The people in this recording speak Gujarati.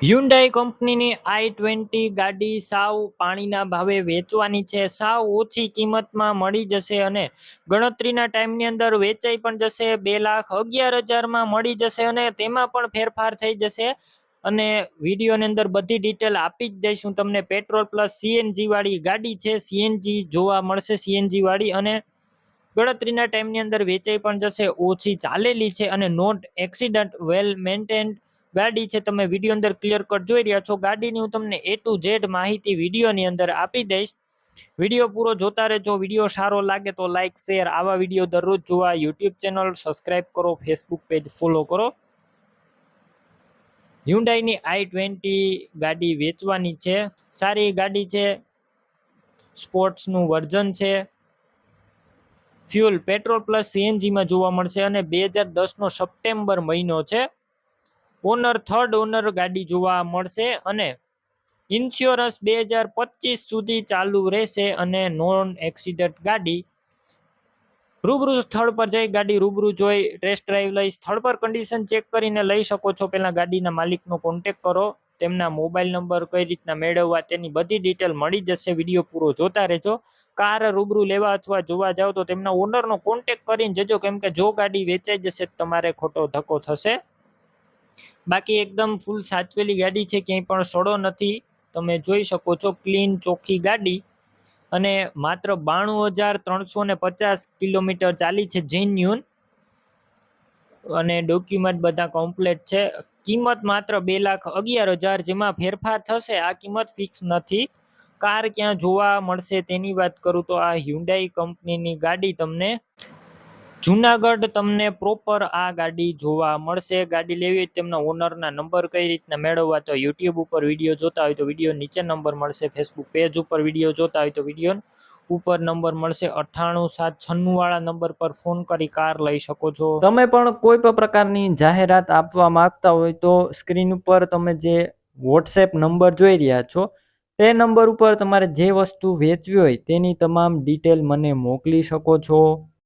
હ્યુન્ડાઈ કંપનીની આઈ ટ્વેન્ટી ગાડી સાવ પાણીના ભાવે વેચવાની છે. સાવ ઓછી કિંમતમાં મળી જશે અને ગણતરીના ટાઈમની અંદર વેચાઈ પણ જશે. બે લાખ અગિયાર હજારમાં મળી જશે અને તેમાં પણ ફેરફાર થઈ જશે. અને વિડીયોની અંદર બધી ડિટેલ આપી જ દઈશ. હું તમને પેટ્રોલ પ્લસ સીએનજી વાળી ગાડી છે. સીએનજી જોવા મળશે સીએનજી વાળી અને ગણતરીના ટાઈમની અંદર વેચાઈ પણ જશે. ઓછી ચાલેલી છે અને નોટ એક્સિડન્ટ વેલ મેન્ટેન્ડ ગાડી છે તમે વીડિયો અંદર ક્લિયર કટ જોઈ રહ્યા છો. ગાડીની હું તમને એ ટુ ઝેડ માહિતી વિડીયોની અંદર આપી દઈશ. વીડિયો પૂરો જોતા રહેજો. વીડિયો સારો લાગે તો લાઇક શેર આવા વીડિયો દરરોજ જોવા. યુટ્યુબ ચેનલ સબસ્ક્રાઇબ કરો. ફેસબુક પેજ ફોલો કરો. હ્યુન્ડાઈની આઈ ટ્વેન્ટી ગાડી વેચવાની છે. સારી ગાડી છે. સ્પોર્ટ્સનું વર્ઝન છે. ફ્યુલ પેટ્રોલ પ્લસ સીએનજીમાં જોવા મળશે અને બે હજાર દસનો સપ્ટેમ્બર મહિનો છે. ઓનર થર્ડ ઓનર ગાડી જોવા મળશે અને ઇન્સ્યોરન્સ બે હજાર પચીસ સુધી ચાલુ રહેશે અને નોન એક્સિડન્ટ ગાડી રૂબરૂ સ્થળ પર જઈ ગાડી રૂબરૂ જોઈ ટેસ્ટ ડ્રાઈવ લઈ સ્થળ પર કન્ડિશન ચેક કરીને લઈ શકો છો. પહેલાં ગાડીના માલિકનો કોન્ટેક કરો, તેમના મોબાઈલ નંબર કઈ રીતના મેળવવા તેની બધી ડિટેલ મળી જશે. વીડિયો પૂરો જોતા રહેજો. કાર રૂબરૂ લેવા અથવા જોવા જાઓ તો તેમના ઓનરનો કોન્ટેક કરીને જજો. કેમ કે જો ગાડી વેચાઈ જશે તમારે ખોટો ધક્કો થશે. બાકી એકદમ ફૂલ સાચવેલી ગાડી છે, ક્યાંય પણ સડો નથી. તમે જોઈ શકો છો ક્લીન ચોખ્ખી ગાડી. અને માત્ર બાણું હજાર ત્રણસો ને પચાસ કિલોમીટર ચાલી છે જેન્યુન અને ડોક્યુમેન્ટ બધા કમ્પ્લેટ છે. કિંમત માત્ર બે લાખ અગિયાર હજાર જેમાં ફેરફાર થશે, આ કિંમત ફિક્સ નથી. કાર ક્યાં જોવા મળશે તેની વાત કરું તો આ હ્યુન્ડાઈ કંપનીની ગાડી તમને જુનાગઢ તમને પ્રોપર આ ગાડી જોવા મળશે. ગાડી લેવી હોય તેમના ઓનરના નંબર કઈ રીતના મેળવવા તો યુટ્યુબ ઉપર વીડિયો જોતા હોય તો વીડિયો નીચે નંબર મળશે. ફેસબુક પેજ ઉપર વીડિયો જોતા હોય તો વીડિયો ઉપર નંબર મળશે. અઠ્ઠાણું સાત છન્નું વાળા નંબર પર ફોન કરી કાર લઈ શકો છો. તમે પણ કોઈ પણ પ્રકારની જાહેરાત આપવા માંગતા હોય તો સ્ક્રીન ઉપર તમે જે વોટ્સએપ નંબર જોઈ રહ્યા છો, તે નંબર ઉપર તમારે જે વસ્તુ વેચવી હોય તેની તમામ ડિટેલ મને મોકલી શકો છો.